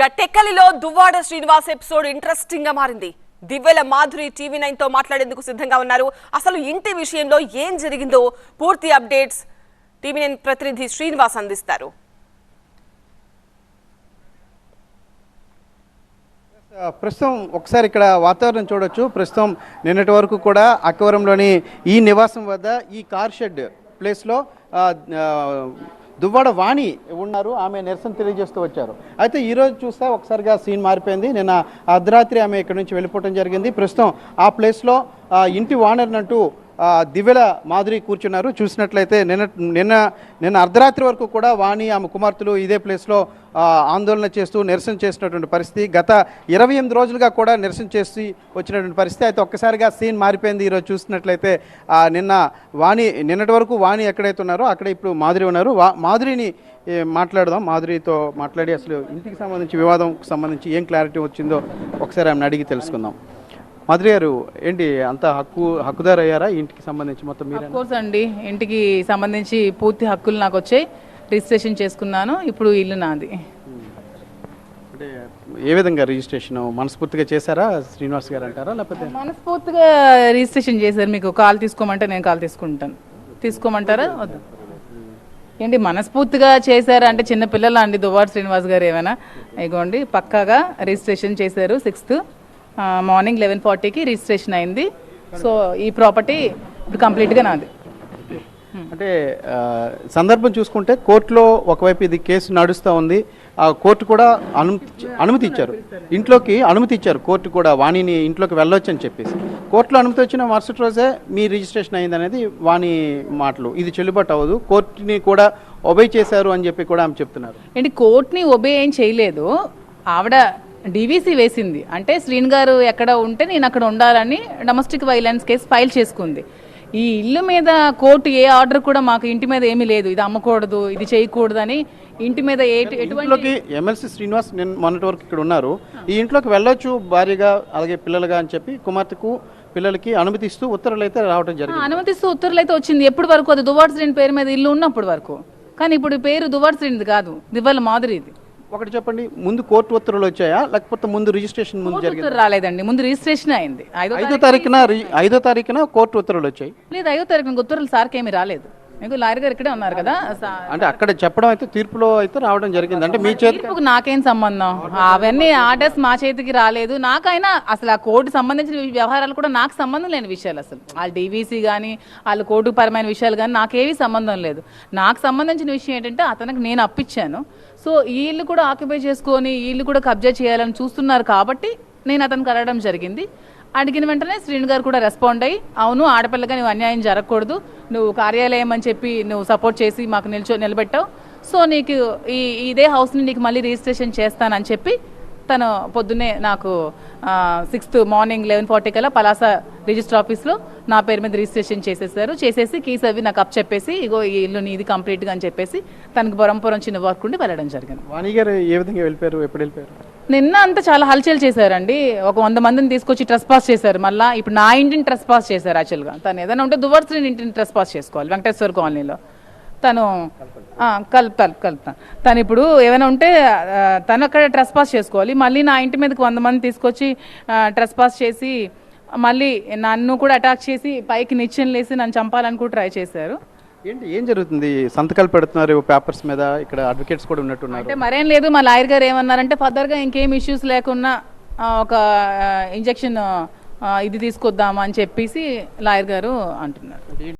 గట్టెక్కలిలో Duvvada Srinivas episode ఇంట్రెస్టింగ్గా మారింది. దివ్యల Madhuri TV నైన్తో మాట్లాడేందుకు సిద్ధంగా ఉన్నారు. అసలు ఇంటి విషయంలో ఏం జరిగిందో పూర్తి అప్డేట్స్ టీవీ నైన్ ప్రతినిధి శ్రీనివాస్ అందిస్తారు. ప్రస్తుతం ఒకసారి ఇక్కడ వాతావరణం చూడొచ్చు. ప్రస్తుతం నిన్నటి వరకు కూడా అక్కవరంలోని ఈ నివాసం వద్ద ఈ కార్ షెడ్ ప్లేస్లో దువ్వాడ వాణి ఉన్నారు ఆమె నిరసన తెలియజేస్తూ వచ్చారు. అయితే ఈరోజు చూస్తే ఒకసారిగా సీన్ మారిపోయింది. నిన్న అర్ధరాత్రి ఆమె ఇక్కడ నుంచి వెళ్ళిపోవడం జరిగింది. ప్రస్తుతం ఆ ప్లేస్లో ఇంటి ఓనర్ అంటూ దివ్యల మాధురి కూర్చున్నారు. చూసినట్లయితే నిన్న నిన్న నిన్న అర్ధరాత్రి వరకు కూడా వాణి ఆమె కుమార్తెలు ఇదే ప్లేస్లో ఆందోళన చేస్తూ నిరసన చేసినటువంటి పరిస్థితి. గత ఇరవై ఎనిమిది రోజులుగా కూడా నిరసన చేసి వచ్చినటువంటి పరిస్థితి. అయితే ఒక్కసారిగా సీన్ మారిపోయింది. ఈరోజు చూసినట్లయితే నిన్న వాణి నిన్నటి వరకు వాణి ఎక్కడైతే ఉన్నారో అక్కడ ఇప్పుడు మాధురి ఉన్నారు. మాధురిని మాట్లాడదాం. మాధురితో మాట్లాడి అసలు ఇంటికి సంబంధించి వివాదంకు సంబంధించి ఏం క్లారిటీ వచ్చిందో ఒకసారి ఆమెను అడిగి తెలుసుకుందాం. మాధురి గారు ఏంటి అంత హక్కు హక్కుదారు అయ్యారా? ఇంటికి సంబంధించి మొత్తం మీరు కోర్స్ అండి. ఇంటికి సంబంధించి పూర్తి హక్కులు నాకు వచ్చాయి. రిజిస్ట్రేషన్ చేసుకున్నాను. ఇప్పుడు ఇల్లు నాది. అంటే ఏ విధంగా రిజిస్ట్రేషన్? మనస్ఫూర్తిగా చేశారా? శ్రీనివాస్ గారు అంటారా? లేకపోతే? మనస్ఫూర్తిగా రిజిస్ట్రేషన్ చేశారు. మీకు కాల్ తీసుకోమంటే నేను కాల్ తీసుకుంటాను. తీసుకోమంటారా? ఏంటి మనస్ఫూర్తిగా చేశారా? అంటే చిన్న పిల్లల అండి దువ్వాడు శ్రీనివాస్ గారు ఏమైనా? ఇగోండి పక్కాగా రిజిస్ట్రేషన్ చేశారు సిక్స్త్. మార్నింగ్ లెవెన్ ఫార్టీకి రిజిస్ట్రేషన్ అయింది. సో ఈ ప్రాపర్టీ ఇప్పుడు కంప్లీట్గా నాది. అంటే సందర్భం చూసుకుంటే కోర్టులో ఒకవైపు ఇది కేసు నడుస్తూ ఉంది. ఆ కోర్టు కూడా అనుమతి అనుమతి ఇచ్చారు. ఇంట్లోకి అనుమతి ఇచ్చారు. కోర్టు కూడా వాణిని ఇంట్లోకి వెళ్ళొచ్చు అని చెప్పేసి. కోర్టులో అనుమతి వచ్చిన మరుసటి రోజే మీ రిజిస్ట్రేషన్ అయింది అనేది వాణి మాటలు. ఇది చెల్లుబాటు అవ్వదు. కోర్టుని కూడా ఒబై చేశారు అని చెప్పి కూడా ఆమె చెప్తున్నారు. ఏంటి కోర్ట్ని ఒబే ఏం చేయలేదు. ఆవిడ డీవీసీ వేసింది. అంటే శ్రీన్ గారు ఎక్కడ ఉంటే నేను అక్కడ ఉండాలని డొమెస్టిక్ వైలెన్స్ కేసు ఫైల్ చేసుకుంది. ఈ ఇల్లు మీద కోర్టు ఏ ఆర్డర్ కూడా మాకు ఇంటి మీద ఏమీ లేదు. ఇది అమ్మకూడదు ఇది చేయకూడదు అని ఇంటి మీద ఇంట్లోకి ఎమ్మెల్సీ శ్రీనివాస్ నేను మొన్నటి వరకు ఇక్కడ ఉన్నారు. ఈ ఇంట్లోకి వెళ్ళొచ్చు భార్యగా అలాగే పిల్లలుగా అని చెప్పి కుమార్తెకు పిల్లలకి అనుమతిస్తూ ఉత్తర్వులు అయితే రావడం జరిగింది. అనుమతిస్తూ ఉత్తర్వులు అయితే వచ్చింది. ఎప్పటి వరకు? అది దువాడ్ శ్రీని పేరు మీద ఇల్లు ఉన్నప్పటి వరకు. కానీ ఇప్పుడు పేరు దువాడ్ శ్రీనిది కాదు. దివ్వల మాధురిది. ఒకటి చెప్పండి ముందు కోర్టు ఉత్తర్వులు వచ్చాయా? లేకపోతే ముందు రిజిస్ట్రేషన్ ముందు జరిగింది? రాలేదండి. ముందు రిజిస్ట్రేషన్ అయింది. ఐదో తారీఖున ఐదో తారీఖున కోర్టు ఉత్తర్వులు వచ్చాయి. లేదు ఐదో తారీఖున ఉత్తర్వులు సార్కి ఏమీ రాలేదు. మీకు లాయర్ గారు ఇక్కడే ఉన్నారు కదా? అంటే అక్కడ చెప్పడం అయితే తీర్పులో అయితే రావడం జరిగింది. అంటే మీ చేతి తీర్పుకు నాకేం సంబంధం? అవన్నీ ఆర్డర్స్ మా చేతికి రాలేదు. నాకైనా అసలు ఆ కోర్టు సంబంధించిన వ్యవహారాలు కూడా నాకు సంబంధం లేని విషయాలు అసలు. వాళ్ళ డీవీసీ కానీ వాళ్ళ కోర్టు పరమైన విషయాలు కానీ నాకేవి సంబంధం లేదు. నాకు సంబంధించిన విషయం ఏంటంటే అతనికి నేను అప్పించాను సో ఈ ఇల్లు కూడా ఆక్యుపై చేసుకొని ఈ ఇల్లు కూడా కబ్జా చేయాలని చూస్తున్నారు కాబట్టి నేను అతనికి అడగడం జరిగింది. అడిగిన వెంటనే శ్రీను గారు కూడా రెస్పాండ్ అయ్యి అవును ఆడపిల్లగా నువ్వు అన్యాయం జరగకూడదు. నువ్వు కార్యాలయం అని చెప్పి నువ్వు సపోర్ట్ చేసి మాకు నిల్చో నిలబెట్టావు. సో నీకు ఈ ఇదే హౌస్ని నీకు మళ్ళీ రిజిస్ట్రేషన్ చేస్తానని చెప్పి తను పొద్దున్నే నాకు సిక్స్త్ మార్నింగ్ లెవెన్ ఫార్టీ కల్లా పలాస రిజిస్టర్ ఆఫీస్లో నా పేరు మీద రిజిస్ట్రేషన్ చేసేసారు. చేసేసి కీస్ అవి నాకు అప్ చెప్పేసి ఇగో ఈ ఇల్లు నీది కంప్లీట్గా అని చెప్పేసి తనకు బొరంపురం చిన్న వర్క్ ఉండి వెళ్ళడం జరిగింది. వాణి గారు ఏ విధంగా వెళ్ళిపోయారు? ఎప్పుడు వెళ్ళిపోయారు? నిన్న అంతా చాలా హల్చల్ చేశారండి. ఒక వంద మందిని తీసుకొచ్చి ట్రెస్ పాస్ చేశారు. మళ్ళీ ఇప్పుడు నా ఇంటిని ట్రెస్ పాస్ చేశారు యాక్చువల్గా తను ఏదైనా ఉంటే దువర్శ్రీని ఇంటిని ట్రెస్ పాస్ చేసుకోవాలి. వెంకటేశ్వర కాలనీలో. తను కలుపు కలుపు కలుపుతాను. తను ఇప్పుడు ఏమైనా ఉంటే తను అక్కడ ట్రెస్ పాస్ చేసుకోవాలి. మళ్ళీ నా ఇంటి మీదకి వంద మంది తీసుకొచ్చి ట్రెస్ పాస్ చేసి మళ్ళీ నన్ను కూడా అటాక్ చేసి పైకి నిచ్చెన లేసి నన్ను చంపాలని కూడా ట్రై చేశారు. ఏంటి ఏం జరుగుతుంది? సంతకాలు పెడుతున్నారు పేపర్స్ మీద ఇక్కడ అడ్వకేట్స్ కూడా ఉన్నట్టున్నారు. అంటే మరేం లేదు మా లాయర్ గారు ఏమన్నారంటే ఫర్దర్గా ఇంకేం ఇష్యూస్ లేకున్నా ఒక ఇంజెక్షన్ ఇది తీసుకొద్దామా అని చెప్పేసి లాయర్ గారు అంటున్నారు.